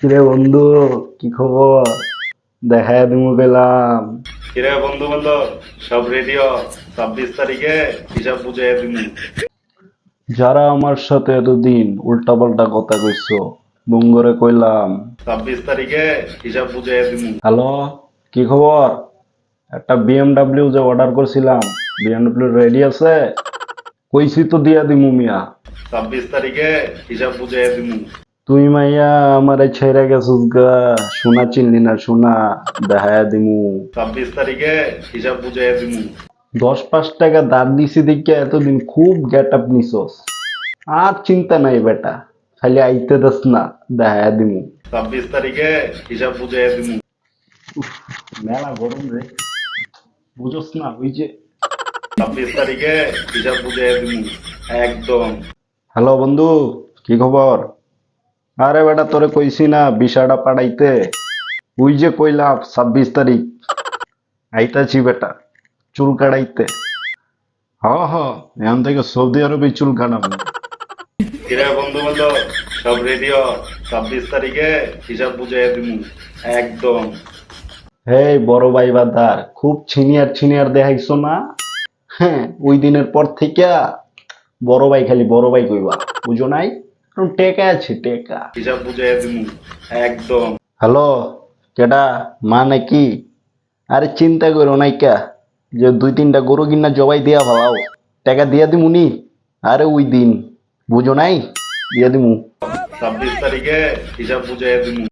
কিরে বন্ধু কি খবর? দেখা দিমু পেলাম। কিরে বন্ধু বান্ধব সব রেডিও ছাব্বিশ তারিখে হিসাব বুঝে তুমি যারা আমার সাথে এতদিন উল্টা পাল্টা কথা কইছো বঙ্গরে কইলাম। ছাব্বিশ তারিখে হিসাব বুঝে তুমি হ্যালো কি খবর? একটা বিএমডাব্লিউ যে অর্ডার করছিলাম বিএমডাব্লিউ রেডি আছে? কইছি তো দিয়া দিমু মিয়া। ছাব্বিশ তারিখে হিসাব বুঝে তুমি তুই মাইয়া আমারে ছেড়ে গেছিস গা। সোনা চিনলি না সোনা দেখায়া দিমু। ছাব্বিশ তারিখে হিসাব বুঝে তুমি দশ পাঁচ টাকা দাঁত দিছি দেখে এতদিন খুব গেট আপ নিছস। আর চিন্তা নাই বেটা খালি আইতে দাস না দেখায়া দিমু। ছাব্বিশ তারিখে হিসাব বুঝে তুমি মেলা গরম রে। বুঝোস না ওই যে। ছাব্বিশ তারিখে হিসাব বুঝে তুমি একদম। হ্যালো বন্ধু কি খবর? আরে বেটা তোরে কইছি না বিষাটা পাঠাইতে ওই যে কইলাম ছাব্বিশ তারিখ। আইতাছি বেটা চুল কাটাইতে হ হ এখান থেকে সৌদি আরবে চুল কাটাবো কিরে বন্ধু বান্ধব সব রেডিও ছাব্বিশ তারিখে হিসাব বুঝে তুমি একদম। হেই বড় ভাই বাদার খুব সিনিয়র সিনিয়র দেখাইছো না? হ্যাঁ ওই দিনের পর থেকে বড় ভাই খালি বড় ভাই কইবা বুঝো নাই? টেকা আছে টেকা। হিসাব বুঝে দিমু একদম। হ্যালো কেডা মা নাকি? আরে চিন্তা করো নাইকা যে দুই তিনটা গরু কিনা জবাই দিয়া ভালাও। টাকা দিয়া দিমু নি? আরে ওই দিন বুঝো নাই? দিয়া দিমু। ছাব্বিশ তারিখে হিসাব বুঝে তুমি